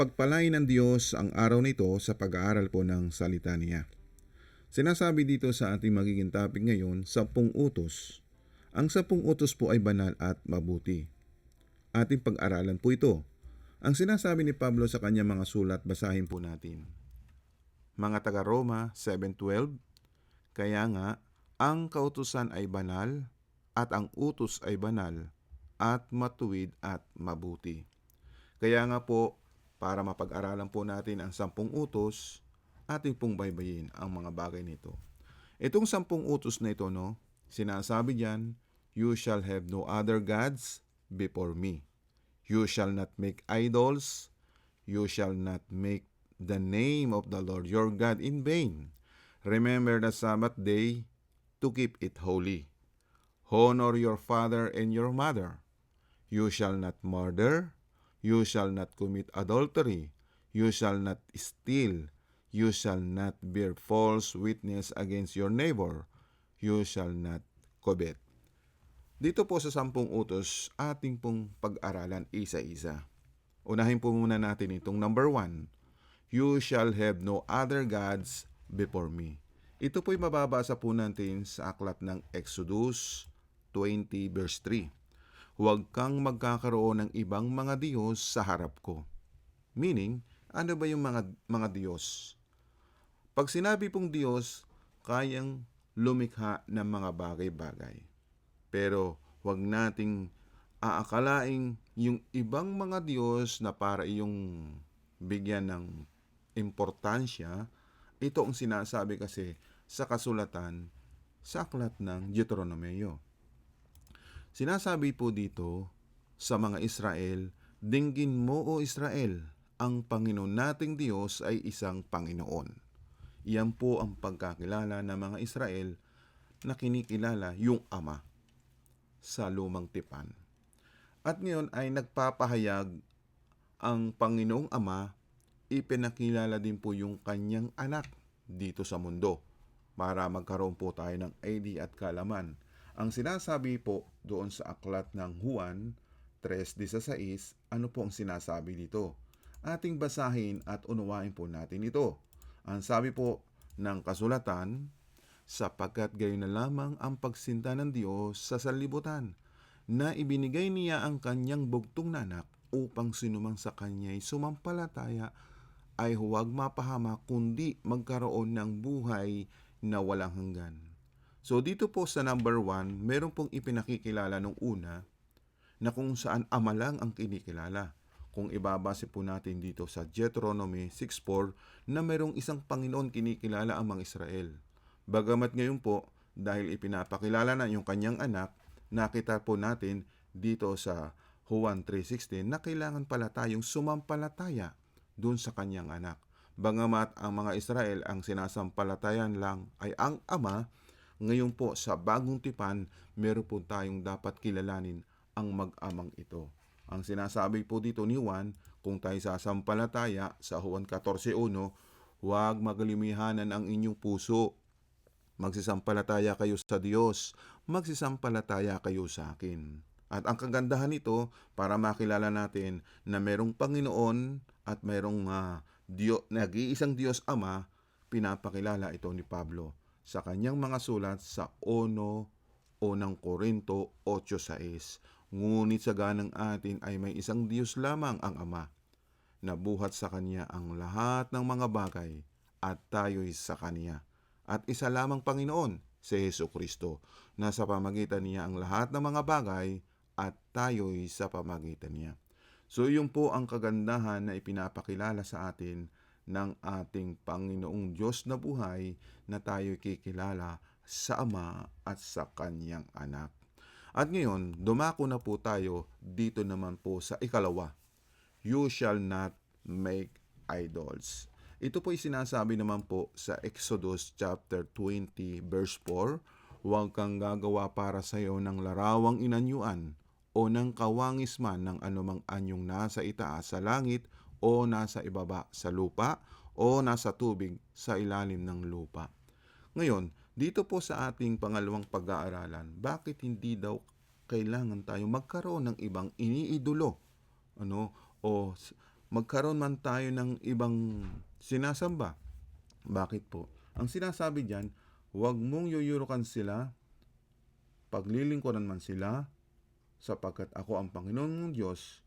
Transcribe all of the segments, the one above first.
Pagpalain ng Diyos ang araw nito sa pag-aaral po ng salita niya. Sinasabi dito sa ating magiging topic ngayon, sampung utos. Ang sampung utos po ay banal at mabuti. Ating pag-aralan po ito. Ang sinasabi ni Pablo sa kanyang mga sulat, basahin po natin. Mga taga-Roma 7.12 Kaya nga, ang kautusan ay banal at ang utos ay banal at matuwid at mabuti. Kaya nga po, para mapag-aralan po natin ang sampung utos, ating pong baybayin ang mga bagay nito. Itong sampung utos na ito, no, sinasabi diyan, You shall have no other gods before me. You shall not make idols. You shall not make the name of the Lord your God in vain. Remember the Sabbath day to keep it holy. Honor your father and your mother. You shall not murder. You shall not commit adultery. You shall not steal. You shall not bear false witness against your neighbor. You shall not covet. Dito po sa sampung utos, ating pong pag-aralan isa-isa. Unahin po muna natin itong number one. You shall have no other gods before me. Ito po'y mababasa po natin sa aklat ng Exodus 20 verse 3. Huwag kang magkakaroon ng ibang mga Diyos sa harap ko. Meaning, ano ba yung mga, mga Diyos? Pag sinabi pong Diyos, kayang lumikha ng mga bagay-bagay. Pero huwag nating aakalaing yung ibang mga Diyos na para iyong bigyan ng importansya, ito ang sinasabi kasi sa kasulatan sa aklat ng Deuteronomio. Sinasabi po dito sa mga Israel, Dinggin mo o Israel, ang Panginoon nating Diyos ay isang Panginoon. Iyan po ang pagkakilala ng mga Israel na kinikilala yung Ama sa lumang tipan. At ngayon ay nagpapahayag ang Panginoong Ama, ipinakilala din po yung kanyang anak dito sa mundo para magkaroon po tayo ng ID at kalaman. Ang sinasabi po doon sa aklat ng Juan 3.16, ano po ang sinasabi dito? Ating basahin at unawain po natin ito. Ang sabi po ng kasulatan, sapagkat gayon na lamang ang pagsinta ng Diyos sa sanlibutan, na ibinigay niya ang kanyang bugtong na anak upang sinumang sa kanya'y sumampalataya ay huwag mapahama kundi magkaroon ng buhay na walang hanggan. So dito po sa number one, meron pong ipinakikilala nung una na kung saan ama lang ang kinikilala. Kung ibabase po natin dito sa Deuteronomy 6.4 na merong isang Panginoon kinikilala ang mga Israel. Bagamat ngayon po, dahil ipinapakilala na yung kanyang anak, nakita po natin dito sa Juan 3.16 na kailangan pala tayong sumampalataya dun sa kanyang anak. Bangamat ang mga Israel ang sinasampalatayan lang ay ang Ama, ngayon po sa bagong tipan, meron po tayong dapat kilalanin ang mag-amang ito. Ang sinasabi po dito ni Juan, kung tayo sasampalataya sa Juan 14.1, huwag magalimihanan ang inyong puso. Magsisampalataya kayo sa Diyos, magsisampalataya kayo sa akin. At ang kagandahan nito, para makilala natin na merong Panginoon at merong uh, Dio, nag-iisang Diyos Ama, pinapakilala ito ni Pablo sa kanyang mga sulat sa 1 o ng Korinto 8.6. Ngunit sa ganang atin ay may isang Diyos lamang ang Ama, na buhat sa Kanya ang lahat ng mga bagay at tayo'y sa Kanya. At isa lamang Panginoon, si Heso Kristo, na sa pamagitan niya ang lahat ng mga bagay at tayo'y sa pamagitan niya. So yun po ang kagandahan na ipinapakilala sa atin ng ating Panginoong Diyos na buhay na tayo kikilala sa Ama at sa Kanyang Anak. At ngayon, dumako na po tayo dito naman po sa ikalawa. You shall not make idols. Ito po ay sinasabi naman po sa Exodus chapter 20 verse 4, Huwag kang gagawa para sa iyo ng larawang inanyuan o ng kawangis man ng anumang anyong nasa itaas sa langit o nasa ibaba sa lupa o nasa tubig sa ilalim ng lupa. Ngayon, dito po sa ating pangalawang pag-aaralan, bakit hindi daw kailangan tayo magkaroon ng ibang iniidolo? Ano? O magkaroon man tayo ng ibang sinasamba. Bakit po? Ang sinasabi diyan, huwag mong yuyurukan sila, paglilingkuran man sila, sapagkat ako ang Panginoon mong Diyos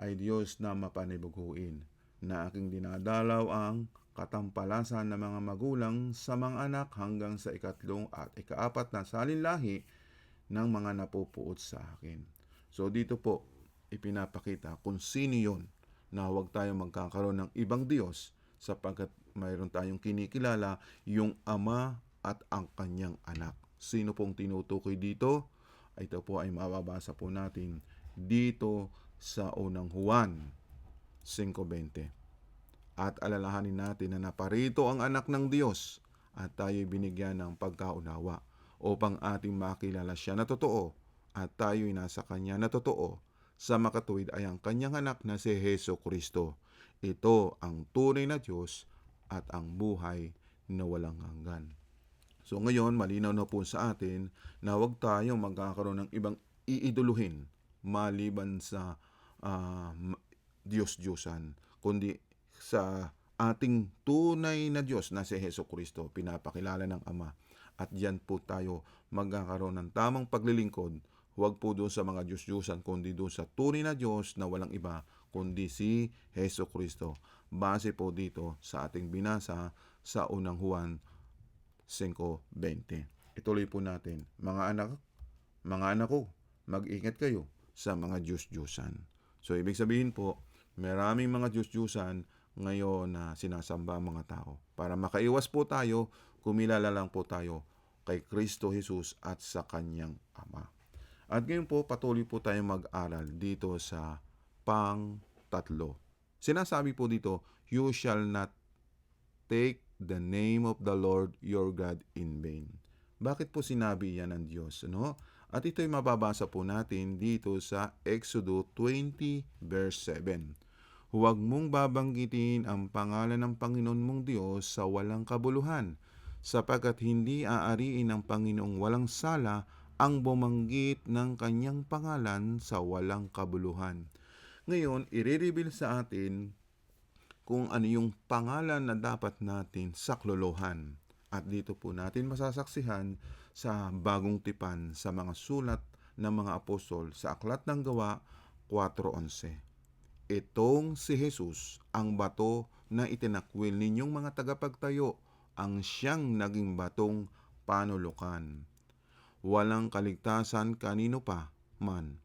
ay Diyos na mapanibuguin, na aking dinadalaw ang katampalasan ng mga magulang sa mga anak hanggang sa ikatlong at ikaapat na salinlahi ng mga napupuot sa akin. So dito po, ipinapakita kung sino yon na huwag tayo magkakaroon ng ibang Diyos sapagkat mayroon tayong kinikilala yung Ama at ang kanyang anak. Sino pong tinutukoy dito? Ito po ay mababasa po natin dito sa unang Juan 5.20. At alalahanin natin na naparito ang anak ng Diyos at tayo binigyan ng pagkaunawa upang ating makilala siya na totoo at tayo'y nasa kanya na totoo sa makatuwid ay ang kanyang anak na si Heso Kristo. Ito ang tunay na Diyos at ang buhay na walang hanggan. So ngayon, malinaw na po sa atin na huwag tayong magkakaroon ng ibang iiduluhin maliban sa ah, ma- Diyos-Diyosan, kundi sa ating tunay na Diyos na si Heso Kristo, pinapakilala ng Ama. At diyan po tayo magkakaroon ng tamang paglilingkod, huwag po doon sa mga Diyos-Diyosan, kundi doon sa tunay na Diyos na walang iba, kundi si Heso Kristo. Base po dito sa ating binasa sa unang Juan 5.20. Ituloy po natin, mga anak, mga anak ko, mag-ingat kayo sa mga Diyos-Diyosan. So, ibig sabihin po, maraming mga Diyos-Diyosan ngayon na sinasamba ang mga tao. Para makaiwas po tayo, kumilala lang po tayo kay Kristo Jesus at sa kanyang Ama. At ngayon po, patuloy po tayong mag-aral dito sa pang tatlo. Sinasabi po dito, you shall not take the name of the Lord your God in vain. Bakit po sinabi yan ng Diyos? Ano? At ito'y mababasa po natin dito sa Exodo 20 verse 7. Huwag mong babanggitin ang pangalan ng Panginoon mong Diyos sa walang kabuluhan, sapagkat hindi aariin ng Panginoong walang sala ang bumanggit ng kanyang pangalan sa walang kabuluhan. Ngayon, i-reveal sa atin kung ano yung pangalan na dapat natin saklolohan. At dito po natin masasaksihan sa bagong tipan sa mga sulat ng mga apostol sa Aklat ng Gawa 4.11. Itong si Jesus, ang bato na itinakwil ninyong mga tagapagtayo, ang siyang naging batong panulukan. Walang kaligtasan kanino pa man.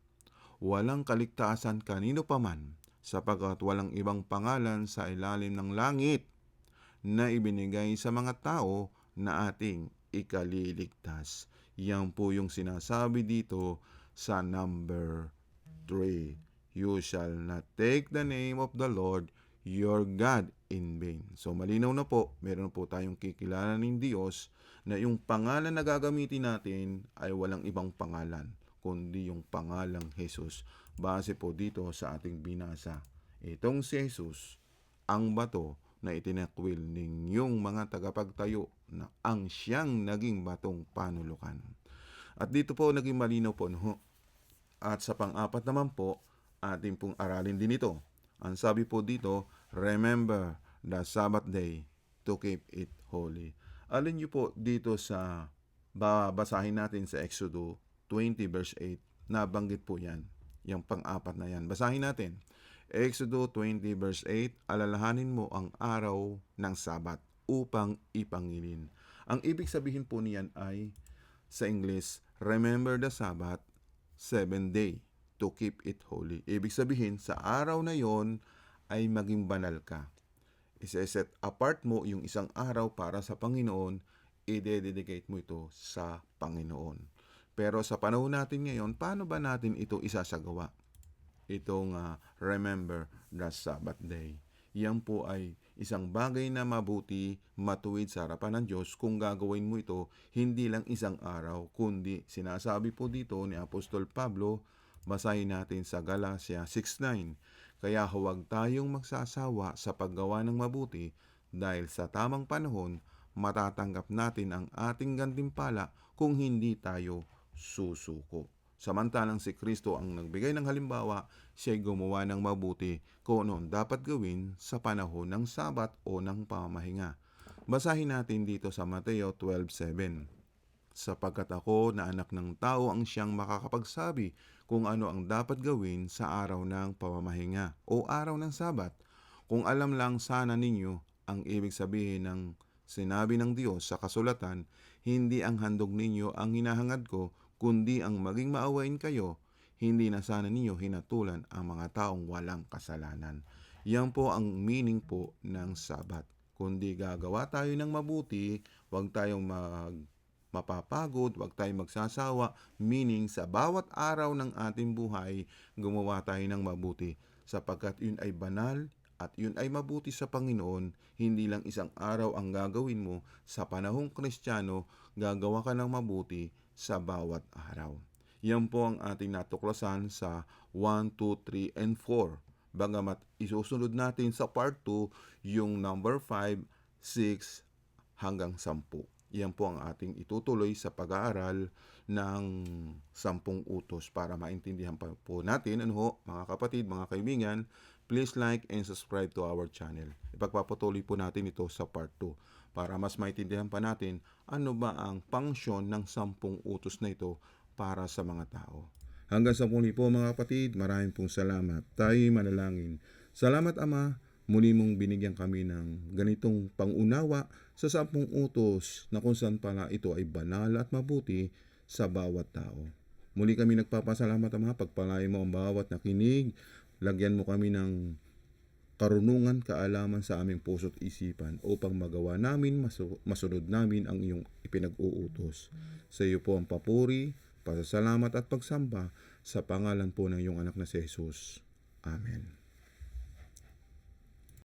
Walang kaligtasan kanino pa man, sapagkat walang ibang pangalan sa ilalim ng langit na ibinigay sa mga tao na ating ikaliligtas. Yan po yung sinasabi dito sa number 3. You shall not take the name of the Lord your God in vain. So malinaw na po, meron po tayong kikilala ng Diyos na yung pangalan na gagamitin natin ay walang ibang pangalan kundi yung pangalang Jesus. Base po dito sa ating binasa. Itong si Jesus, ang bato na itinakwil ninyong mga tagapagtayo na ang siyang naging batong panulukan. At dito po naging malinaw po no. At sa pang-apat naman po, ating pong aralin din ito. Ang sabi po dito, remember the Sabbath day to keep it holy. Alin niyo po dito sa babasahin natin sa Exodo 20 verse 8, nabanggit po yan. Yung pang-apat na yan. Basahin natin. Exodo 20 verse 8, alalahanin mo ang araw ng Sabat upang ipangilin. Ang ibig sabihin po niyan ay sa English, remember the Sabbath, seven day to keep it holy. Ibig sabihin, sa araw na yon ay maging banal ka. Isa-set apart mo yung isang araw para sa Panginoon, i-dedicate mo ito sa Panginoon. Pero sa panahon natin ngayon, paano ba natin ito isasagawa? Itong ah, remember the Sabbath day. Yan po ay isang bagay na mabuti, matuwid sa harapan ng Diyos kung gagawin mo ito hindi lang isang araw, kundi sinasabi po dito ni Apostol Pablo, basahin natin sa Galatia 6.9, kaya huwag tayong magsasawa sa paggawa ng mabuti dahil sa tamang panahon, matatanggap natin ang ating gantimpala kung hindi tayo susuko. Samantalang si Kristo ang nagbigay ng halimbawa, siya'y gumawa ng mabuti kung ano dapat gawin sa panahon ng Sabat o ng pamahinga. Basahin natin dito sa Mateo 12.7 sapagkat ako na anak ng tao ang siyang makakapagsabi kung ano ang dapat gawin sa araw ng pamamahinga o araw ng sabat. Kung alam lang sana ninyo ang ibig sabihin ng sinabi ng Diyos sa kasulatan, hindi ang handog ninyo ang hinahangad ko, kundi ang maging maawain kayo, hindi na sana ninyo hinatulan ang mga taong walang kasalanan. Yan po ang meaning po ng sabat. Kundi gagawa tayo ng mabuti, huwag tayong mag mapapagod, huwag tayong magsasawa, meaning sa bawat araw ng ating buhay, gumawa tayo ng mabuti sapagkat yun ay banal at yun ay mabuti sa Panginoon, hindi lang isang araw ang gagawin mo sa panahong Kristiyano, gagawa ka ng mabuti sa bawat araw. Yan po ang ating natuklasan sa 1, 2, 3, and 4. Bagamat isusunod natin sa part 2 yung number 5, 6 hanggang 10. Yan po ang ating itutuloy sa pag-aaral ng sampung utos para maintindihan pa po natin, ano ho, mga kapatid, mga kaibigan, please like and subscribe to our channel. Ipagpapatuloy po natin ito sa part 2 para mas maintindihan pa natin ano ba ang function ng sampung utos na ito para sa mga tao. Hanggang sa muli po mga kapatid, maraming pong salamat. Tayo manalangin. Salamat Ama, muli mong binigyan kami ng ganitong pangunawa sa sampung utos na kung saan pala ito ay banal at mabuti sa bawat tao. Muli kami nagpapasalamat Ama, pagpalain mo ang bawat nakinig, lagyan mo kami ng karunungan, kaalaman sa aming puso't isipan upang magawa namin, masu- masunod namin ang iyong ipinag-uutos. Sa iyo po ang papuri, pasasalamat at pagsamba sa pangalan po ng iyong anak na si Jesus. Amen.